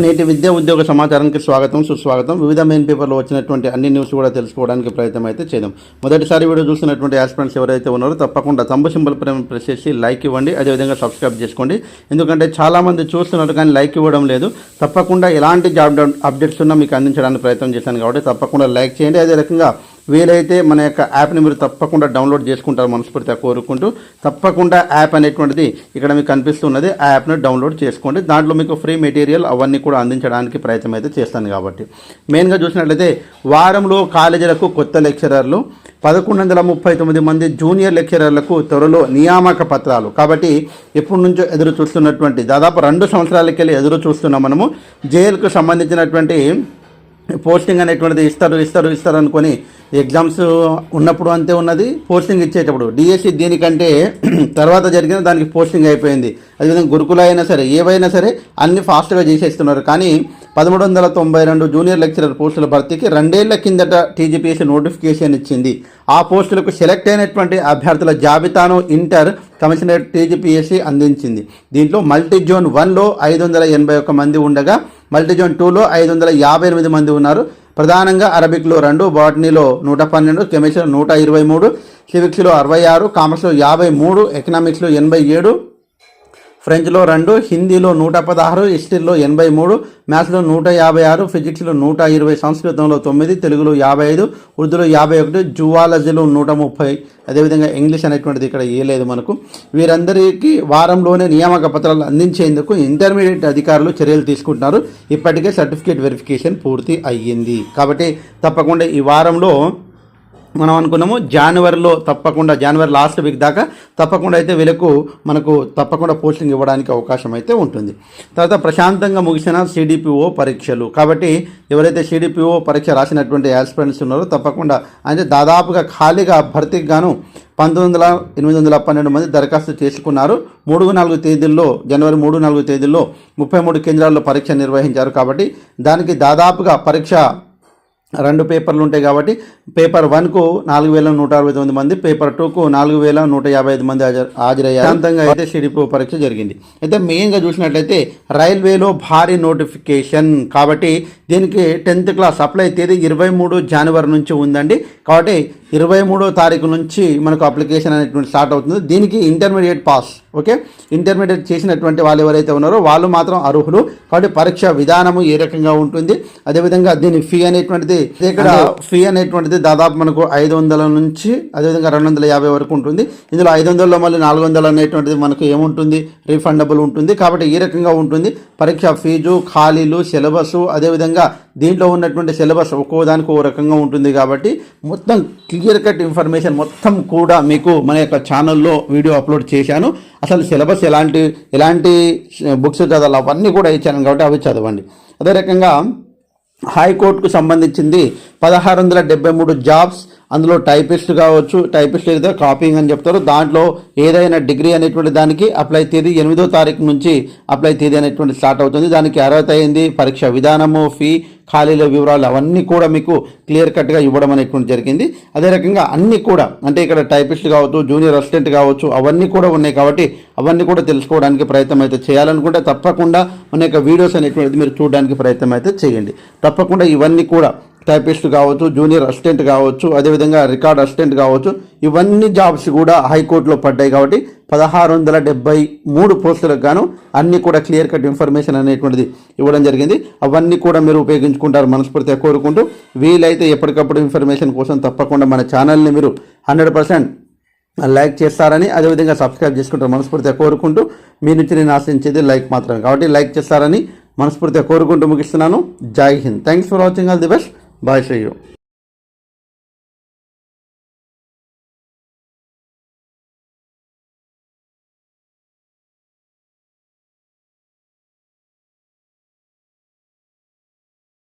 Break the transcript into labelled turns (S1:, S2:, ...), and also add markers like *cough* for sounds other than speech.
S1: నేటి విద్యా ఉద్యోగ సమాచారానికి స్వాగతం సుస్వాగతం. వివిధ మెయిన్ పేపర్లో వచ్చినటువంటి అన్ని న్యూస్ కూడా తెలుసుకోవడానికి ప్రయత్నం అయితే చేద్దాం. మొదటిసారి వీడియో చూసినటువంటి ఆస్పిరెంట్స్ ఎవరైతే ఉన్నారో తప్పకుండా తంబు సింబల్ ప్రెస్ చేసి లైక్ ఇవ్వండి. అదేవిధంగా సబ్స్క్రైబ్ చేసుకోండి. ఎందుకంటే చాలామంది చూస్తున్నారు కానీ లైక్ ఇవ్వడం లేదు. తప్పకుండా ఎలాంటి జాబ్ అప్డేట్స్ ఉన్నా మీకు అందించడానికి ప్రయత్నం చేశాను కాబట్టి తప్పకుండా లైక్ చేయండి. అదే రకంగా వీలైతే మన యొక్క యాప్ని మీరు తప్పకుండా డౌన్లోడ్ చేసుకుంటారు మనస్ఫూర్తిగా కోరుకుంటూ. తప్పకుండా యాప్ అనేటువంటిది ఇక్కడ మీకు కనిపిస్తున్నది. ఆ యాప్ను డౌన్లోడ్ చేసుకోండి. దాంట్లో మీకు ఫ్రీ మెటీరియల్ అవన్నీ కూడా అందించడానికి ప్రయత్నం అయితే చేస్తాను కాబట్టి. మెయిన్గా చూసినట్లయితే వారంలో కాలేజీలకు కొత్త లెక్చరర్లు పదకొండు వందల ముప్పై తొమ్మిది మంది జూనియర్ లెక్చరర్లకు త్వరలో నియామక పత్రాలు. కాబట్టి ఎప్పటి నుంచో ఎదురు చూస్తున్నటువంటి దాదాపు రెండు సంవత్సరాలకెళ్ళి ఎదురు చూస్తున్నాం మనము. జైలుకు సంబంధించినటువంటి పోస్టింగ్ అనేటువంటిది ఇస్తారు ఇస్తారు ఇస్తారు అనుకొని ఎగ్జామ్స్ ఉన్నప్పుడు అంతే ఉన్నది. పోస్టింగ్ ఇచ్చేటప్పుడు డిఎస్సి దీనికంటే *clears throat* తర్వాత జరిగిన దానికి పోస్టింగ్ అయిపోయింది. అదేవిధంగా గురుకుల అయినా సరే ఏవైనా సరే అన్ని ఫాస్ట్గా చేసేస్తున్నారు. కానీ పదమూడు వందల తొంభై రెండు జూనియర్ లెక్చరర్ పోస్టుల భర్తీకి రెండేళ్ళ కిందట టీజీపీఎస్సీ నోటిఫికేషన్ ఇచ్చింది. ఆ పోస్టులకు సెలెక్ట్ అయినటువంటి అభ్యర్థుల జాబితాను ఇంటర్ కమిషనరేట్ టీజీపీఎస్సీ అందించింది. దీంట్లో మల్టీ జోన్ వన్లో ఐదు వందల ఎనభై ఒక్క మంది ఉండగా మల్టీ జోన్ టూలో ఐదు వందల యాభై ఎనిమిది మంది ఉన్నారు. ప్రధానంగా అరబిక్లో రెండు బాటనీలో నూట పన్నెండు కెమిస్ట్రీలో నూట ఇరవై మూడు సివిక్స్లో అరవై ఆరు కామర్స్లో యాభై మూడు ఎకనామిక్స్లో ఎనభై ఏడు ఫ్రెంచ్లో రెండు హిందీలో నూట పదహారు హిస్టరీలో ఎనభై మూడు మ్యాథ్స్లో నూట యాభై ఆరు ఫిజిక్స్లో నూట ఇరవై సంస్కృతంలో తొమ్మిది తెలుగులో యాభై ఐదు ఉర్దూలో యాభై ఒకటి జువాలజీలో నూట ముప్పై. అదేవిధంగా ఇంగ్లీష్ అనేటువంటిది ఇక్కడ ఏ లేదు మనకు. వీరందరికీ వారంలోనే నియామక పత్రాలు అందించేందుకు ఇంటర్మీడియట్ అధికారులు చర్యలు తీసుకుంటున్నారు. ఇప్పటికే సర్టిఫికేట్ వెరిఫికేషన్ పూర్తి అయ్యింది. కాబట్టి తప్పకుండా ఈ వారంలో మనం అనుకున్నాము జనవరిలో తప్పకుండా జనవరి లాస్ట్ వీక్ దాకా తప్పకుండా అయితే వీళ్ళకు మనకు తప్పకుండా పోస్టింగ్ ఇవ్వడానికి అవకాశం అయితే ఉంటుంది. తర్వాత ప్రశాంతంగా ముగిసిన సిడిపిఓ పరీక్షలు. కాబట్టి ఎవరైతే సిడిపిఓ పరీక్ష రాసినటువంటి యాస్పిరెంట్స్ ఉన్నారో తప్పకుండా అంటే దాదాపుగా ఖాళీగా భర్తీకి గాను పంతొమ్మిది వందల ఎనిమిది వందల పన్నెండు మంది దరఖాస్తు చేసుకున్నారు. మూడు నాలుగు తేదీల్లో జనవరి మూడు నాలుగు తేదీల్లో ముప్పై మూడు కేంద్రాల్లో పరీక్ష నిర్వహించారు కాబట్టి దానికి దాదాపుగా పరీక్ష రెండు పేపర్లు ఉంటాయి కాబట్టి పేపర్ వన్కు నాలుగు వేల నూట అరవై తొమ్మిది మంది పేపర్ టూకు నాలుగు వేల నూట యాభై ఐదు మంది హాజరు హాజరయ్యారు. శాంతంగా అయితే సిడిపో పరీక్ష జరిగింది. అయితే మెయిన్గా చూసినట్లయితే రైల్వేలో భారీ నోటిఫికేషన్ కాబట్టి దీనికి టెన్త్ క్లాస్ అప్లై తేదీ ఇరవై మూడు జనవరి నుంచి ఉందండి. కాబట్టి ఇరవై మూడో తారీఖు నుంచి మనకు అప్లికేషన్ అనేటువంటి స్టార్ట్ అవుతుంది. దీనికి ఇంటర్మీడియట్ పాస్ ఓకే? ఇంటర్మీడియట్ చేసినటువంటి వాళ్ళు ఎవరైతే ఉన్నారో వాళ్ళు మాత్రం అర్హులు. కాబట్టి పరీక్ష విధానము ఏ రకంగా ఉంటుంది అదేవిధంగా దీని ఫీ అనేటువంటిది ఇక్కడ ఫీ అనేటువంటిది దాదాపు మనకు ఐదు వందల నుంచి అదేవిధంగా రెండు వందల యాభై వరకు ఉంటుంది. ఇందులో ఐదు వందలలో మళ్ళీ నాలుగు వందలు అనేటువంటిది మనకు ఏముంటుంది? రీఫండబుల్ ఉంటుంది. కాబట్టి ఈ రకంగా ఉంటుంది. పరీక్ష ఫీజు ఖాళీలు సిలబస్ అదేవిధంగా దీంట్లో ఉన్నటువంటి సిలబస్ ఒక్కో దానికి ఓ రకంగా ఉంటుంది కాబట్టి మొత్తం క్లియర్ కట్ ఇన్ఫర్మేషన్ మొత్తం కూడా మీకు మన యొక్క ఛానల్లో వీడియో అప్లోడ్ చేశాను. అసలు సిలబస్ ఎలాంటి ఎలాంటి బుక్స్ చదవాలి అవన్నీ కూడా ఇచ్చాను కాబట్టి అవి చదవండి. అదే రకంగా హైకోర్టుకు సంబంధించింది పదహారు వందల డెబ్బై మూడు జాబ్స్ అందులో టైపిస్ట్ కావచ్చు టైపిస్ట్ ఏదో కాపింగ్ అని చెప్తారు. దాంట్లో ఏదైనా డిగ్రీ అనేటువంటి దానికి అప్లై తేదీ ఎనిమిదో తారీఖు నుంచి అప్లై తేదీ అనేటువంటి స్టార్ట్ అవుతుంది. దానికి అర్హత అయింది పరీక్ష విధానము ఫీ ఖాళీల వివరాలు అవన్నీ కూడా మీకు క్లియర్ కట్గా ఇవ్వడం అనేటువంటి జరిగింది. అదే రకంగా అన్నీ కూడా అంటే ఇక్కడ టైపిస్ట్ కావచ్చు జూనియర్ అసిస్టెంట్ కావచ్చు అవన్నీ కూడా ఉన్నాయి కాబట్టి అవన్నీ కూడా తెలుసుకోవడానికి ప్రయత్నం అయితే చేయాలనుకుంటే తప్పకుండా మన యొక్క వీడియోస్ అనేటువంటిది మీరు చూడడానికి ప్రయత్నం అయితే చేయండి. తప్పకుండా ఇవన్నీ కూడా టైపిస్ట్ కావచ్చు జూనియర్ అసిస్టెంట్ కావచ్చు అదేవిధంగా రికార్డ్ అసిస్టెంట్ కావచ్చు ఇవన్నీ జాబ్స్ కూడా హైకోర్టులో పడ్డాయి కాబట్టి పదహారు వందల డెబ్బై మూడు పోస్టులకు గాను అన్నీ కూడా క్లియర్ కట్ ఇన్ఫర్మేషన్ అనేటువంటిది ఇవ్వడం జరిగింది. అవన్నీ కూడా మీరు ఉపయోగించుకుంటారు మనస్ఫూర్తిగా కోరుకుంటూ వీలైతే ఎప్పటికప్పుడు ఇన్ఫర్మేషన్ కోసం తప్పకుండా మన ఛానల్ని మీరు హండ్రెడ్ పర్సెంట్ లైక్ చేస్తారని అదేవిధంగా సబ్స్క్రైబ్ చేసుకుంటారు మనస్ఫూర్తిగా కోరుకుంటూ మీ నుంచి నేను ఆశించేది లైక్ మాత్రమే. కాబట్టి లైక్ చేస్తారని మనస్ఫూర్తిగా కోరుకుంటూ ముగిస్తున్నాను. జై Hind. Thanks for watching. All the best. Bye செய்யும்